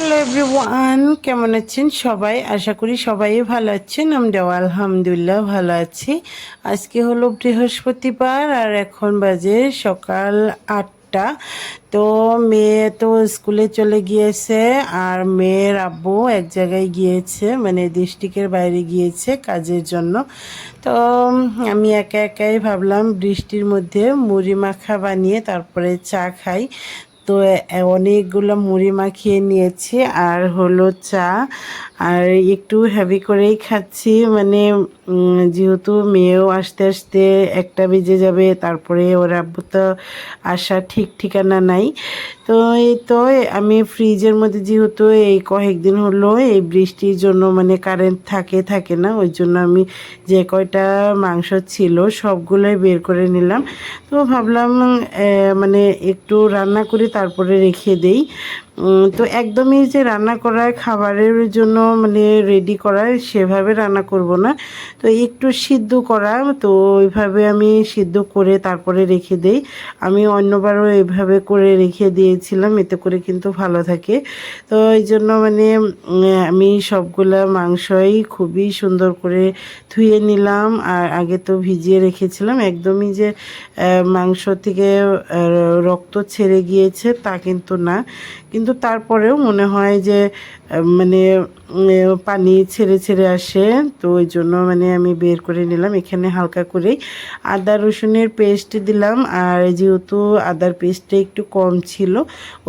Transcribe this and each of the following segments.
Hello everyone কেমন আছেন সবাই? আশা করি সবাই ভালো আছেন। আমরাও আলহামদুলিল্লাহ ভালো আছি। আজকে হলো বৃহস্পতিবার আর এখন বাজে সকাল আটটা। তো মেয়ে তো স্কুলে চলে গিয়েছে আর মেয়ের আব্বু এক জায়গায় গিয়েছে মানে ডিস্ট্রিক্টের বাইরে গিয়েছে কাজের জন্য। তো আমি একা একাই ভাবলাম বৃষ্টির মধ্যে মুড়ি মাখা বানিয়ে তারপরে চা খাই। তো অনেকগুলো মুড়ি মাখিয়ে নিয়েছি। আর হলো চা আর একটু হ্যাভি করেই খাচ্ছি মানে যেহেতু মেয়েও আস্তে আস্তে একটা বেজে যাবে, তারপরে ওর আব্বু তো আসা ঠিক ঠিকানা নাই। তো এই তো আমি ফ্রিজের মধ্যে যেহেতু এই কয়েকদিন হলো, এই বৃষ্টির জন্য মানে কারেন্ট থাকে থাকে না, ওই জন্য আমি যে কয়টা মাংস ছিল সবগুলোই বের করে নিলাম। তো ভাবলাম মানে একটু রান্না করে তারপরে রেখে দেই। তো একদমই যে রান্না করা খাবারের জন্য মানে রেডি করা সেভাবে রান্না করব না। তো একটু সিদ্ধ করা, তো ওইভাবে আমি সিদ্ধ করে তারপরে রেখে দেই। আমি অন্যবারও এভাবে করে রেখে দিয়েছিলাম, এতে করে কিন্তু ভালো থাকে। তো এই জন্য মানে আমি সবগুলা মাংসই খুবই সুন্দর করে ধুয়ে নিলাম, আর আগে তো ভিজিয়ে রেখেছিলাম। একদমই যে মাংস থেকে রক্ত ছেড়ে গিয়েছে তা কিন্তু না। কিন্তু তারপরেও মনে হয় যে মানে পানি ছেড়ে ছেড়ে আসে। তো ওই জন্য মানে আমি বের করে নিলাম, এখানে হালকা করে আদা, রসুনের পেস্ট দিলাম, আর যেহেতু আদার পেস্টটা একটু কম ছিল,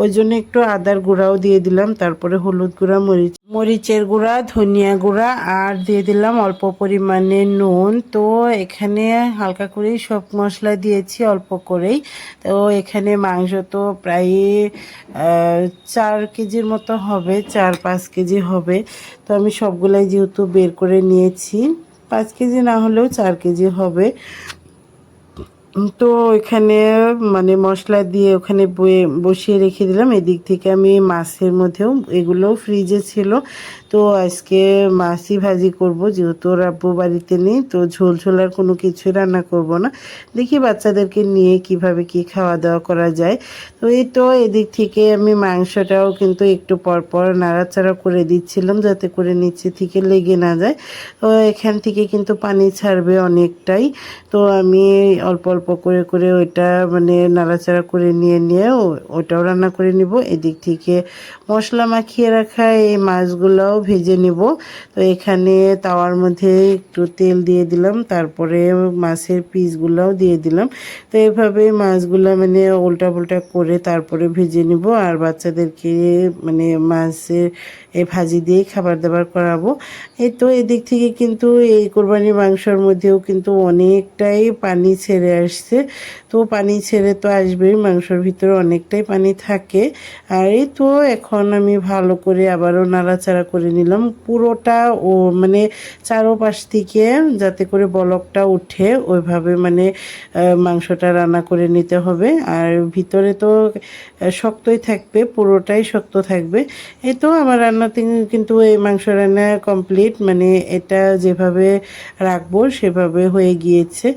ওই জন্য একটু আদার গুঁড়াও দিয়ে দিলাম। তারপরে হলুদ গুঁড়া, মরিচ মরিচের গুঁড়া, ধনিয়া গুঁড়া, আর দিয়ে দিলাম অল্প পরিমাণে নুন। তো এখানে হালকা করেই সব মশলা দিয়েছি, অল্প করেই। তো এখানে মাংস তো প্রায় চার কেজির মতো হবে, চার পাঁচ কেজি হবে। তো আমি সবগুলাই যেহেতু বের করে নিয়েছি, পাঁচ কেজি না হলেও চার কেজি হবে। তো এখানে মানে মশলা দিয়ে ওখানে বয়ে- বসিয়ে রেখে দিলাম। এদিক থেকে আমি মাছের মধ্যেও এগুলোও ফ্রিজে ছিল। তো আজকে মাছই ভাজি করব, যেহেতু ওর বাড়িতে নেই, তো ঝোল ঝোল আর কোনো কিছুই রান্না করব না। দেখি বাচ্চাদেরকে নিয়ে কীভাবে কি খাওয়া দাওয়া করা যায়। তো এই তো এদিক থেকে আমি মাংসটাও কিন্তু একটু পর পর নাড়াচাড়া করে দিচ্ছিলাম, যাতে করে নিচে থেকে লেগে না যায়। তো এখান থেকে কিন্তু পানি ছাড়বে অনেকটাই। তো আমি অল্প অল্প করে করে ওইটা মানে নাড়াচাড়া করে নিয়ে নিয়ে ওটাও রান্না করে নিব। এদিক থেকে মশলা মাখিয়ে রাখা এই মাছগুলোও ভেজে নিব। তো এখানে তাওয়ার মধ্যে একটু তেল দিয়ে দিলাম, তারপরে মাছের পিসগুলোও দিয়ে দিলাম। তো এভাবে মাছগুলো মানে উল্টা পুল্টা করে তারপরে ভেজে নিব আর বাচ্চাদেরকে মানে মাছের এই ভাজি দিয়ে খাবার দাবার করাবো। এই তো এদিক থেকে কিন্তু এই কোরবানির মাংসর মধ্যেও কিন্তু অনেকটাই পানি ছেড়ে আসছে তো পানি ছেড়ে তো আসবেই, মাংসর ভিতরে অনেকটাই পানি থাকে। আর এই তো এখন আমি ভালো করে আবারও নাড়াচাড়া করে নিলাম। পুরোটা ও মানে চারোপাশ থেকে যাতে করে বলকটা উঠে, ওইভাবে মানে মাংসটা রান্না করে নিতে হবে। আর ভিতরে তো শক্তই থাকবে, পুরোটাই শক্ত থাকবে। এই তো আমার রান্নাতে কিন্তু এই মাংস রান্না কমপ্লিট মানে এটা যেভাবে রাখব সেভাবে হয়ে গিয়েছে।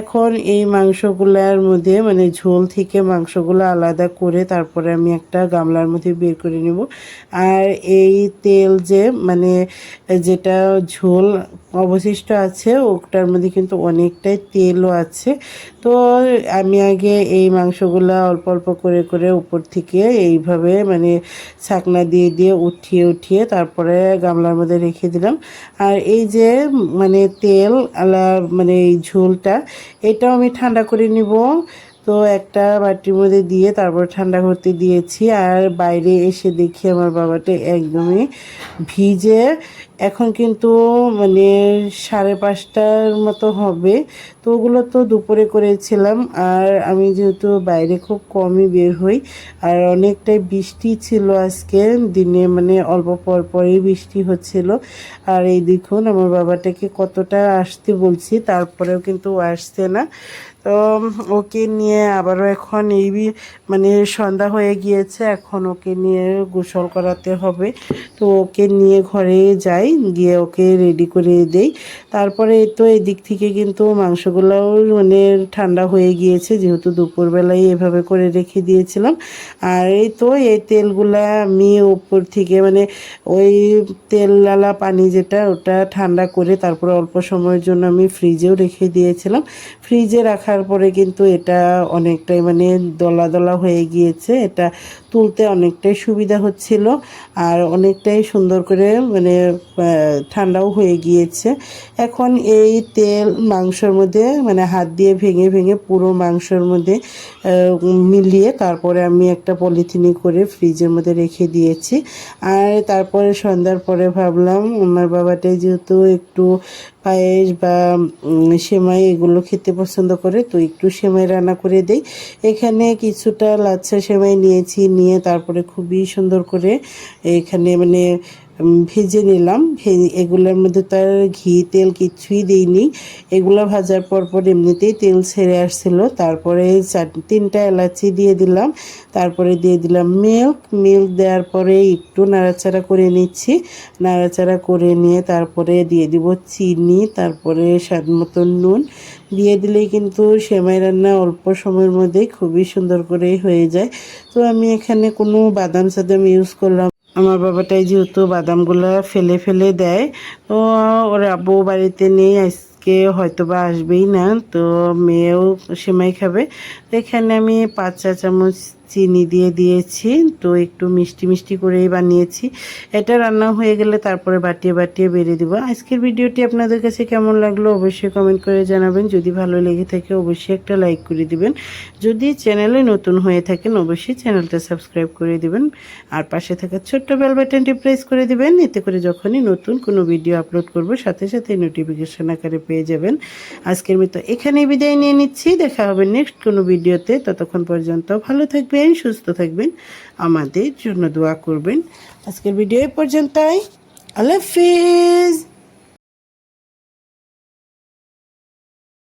এখন এই মাংসগুলার মধ্যে মানে ঝোল থেকে মাংসগুলো আলাদা করে তারপরে আমি একটা গামলার মধ্যে বের করে নেব। আর এই তেল যে মানে যেটা ঝোল অবশিষ্ট আছে, ওটার মধ্যে কিন্তু অনেকটাই তেলও আছে। তো আমি আগে এই মাংসগুলো অল্প অল্প করে করে উপর থেকে এইভাবে মানে ছাকনা দিয়ে দিয়ে উঠিয়ে উঠিয়ে তারপরে গামলার মধ্যে রেখে দিলাম। আর এই যে মানে তেল আলা মানে এই ঝোলটা, এটাও আমি ঠান্ডা করে নিব। তো একটা বাটির মধ্যে দিয়ে তারপর ঠান্ডা করতে দিয়েছি। আর বাইরে এসে দেখি আমার বাবাটা একদমই ভিজে। এখন কিন্তু মানে সাড়ে পাঁচটার মতো হবে। তো ওগুলো তো দুপুরে করেছিলাম। আর আমি যেহেতু বাইরে খুব কমই বের হই। আর অনেকটাই বৃষ্টি ছিল আজকে। দিনে মানে অল্প পর পরই বৃষ্টি হচ্ছিল। আর এই দেখুন আমার বাবাটাকে কতটা আসতে বলছি, তারপরেও কিন্তু আসছে না। তো ওকে নিয়ে আবারও এখন এই মানে সন্ধ্যা হয়ে গিয়েছে, এখন ওকে নিয়ে গোসল করাতে হবে। তো ওকে নিয়ে ঘরে যাই, গিয়ে ওকে রেডি করে দেই। তারপরে এই তো এদিক থেকে কিন্তু মাংসগুলোও মানে ঠান্ডা হয়ে গিয়েছে, যেহেতু দুপুরবেলায় এভাবে করে রেখে দিয়েছিলাম। আর এই তো, এই তেলগুলা আমি উপর থেকে মানে ওই তেলওয়ালা পানি যেটা, ওটা ঠান্ডা করে তারপরে অল্প সময়ের জন্য আমি ফ্রিজেও রেখে দিয়েছিলাম। ফ্রিজে রাখার পরে কিন্তু এটা অনেকটাই মানে দলা দলা হয়ে গিয়েছে। এটা তুলতে অনেকটাই সুবিধা হচ্ছিল আর অনেকটাই সুন্দর করে মানে ঠান্ডাও হয়ে গিয়েছে। এখন এই তেল মাংসর মধ্যে মানে হাত দিয়ে ভেঙে ভেঙে পুরো মাংসর মধ্যে মিলিয়ে তারপরে আমি একটা পলিথিনে করে ফ্রিজের মধ্যে রেখে দিয়েছি। আর তারপরে সন্ধ্যার পরে ভাবলাম, আমার বাবাটাই যেহেতু একটু পায়েস বা সেমাই এগুলো খেতে পছন্দ করে, তো একটু সেমাই রান্না করে দেই। এখানে কিছুটা লাচ্ছা সেমাই নিয়েছি নিয়ে তারপরে খুবই সুন্দর করে এখানে মানে ভেজে নিলাম। এগুলোর মধ্যে তার ঘি, তেল কিছুই দিইনি। এগুলো ভাজার পর পর এমনিতেই তেল ছেড়ে আসছিল। তারপরে তিনটা এলাচি দিয়ে দিলাম। তারপরে দিয়ে দিলাম মিল্ক মিল্ক দেওয়ার পরে একটু নাড়াচাড়া করে নিচ্ছি। নাড়াচাড়া করে নিয়ে তারপরে দিয়ে দিব চিনি, তারপরে স্বাদ মতো নুন। দিয়ে দিলেই কিন্তু সেমাই রান্না অল্প সময়ের মধ্যেই খুবই সুন্দর করেই হয়ে যায়। তো আমি এখানে কোনো বাদাম সাদাম ইউজ করলাম আমার বাবাটাই যেহেতু বাদামগুলো ফেলে ফেলে দেয়, তো ওর আব্বু বাড়িতে নেই, আজকে হয়তো বা আসবেই না, তো মেয়েও সেমাই খাবে। তো এখানে আমি পাঁচ চা চামচ চিনি দিয়ে দিয়েছি, তো একটু মিষ্টি মিষ্টি করেই বানিয়েছি। এটা রান্না হয়ে গেলে তারপরে বাটিয়ে বাটিয়ে বেড়ে দেবো। আজকের ভিডিওটি আপনাদের কাছে কেমন লাগল অবশ্যই কমেন্ট করে জানাবেন। যদি ভালো লেগে থাকে অবশ্যই একটা লাইক করে দিবেন। যদি চ্যানেলে নতুন হয়ে থাকেন অবশ্যই চ্যানেলটা সাবস্ক্রাইব করে দিবেন। আর পাশে থাকা ছোট্ট বেল বাটনটি প্রেস করে দিবেন। এতে করে যখনই নতুন কোনো ভিডিও আপলোড করব, সাথে সাথে নোটিফিকেশন আকারে পেয়ে যাবেন। আজকের মতো এখানেই বিদায় নিয়ে নিচ্ছি। দেখা হবে নেক্সট কোনো ভিডিওতে ততক্ষণ পর্যন্ত ভালো থাকবেন। সুস্থ থাকবেন। আমাদের জন্য দোয়া করবেন। আজকের ভিডিও এই পর্যন্তই। আল্লাহ হাফিজ।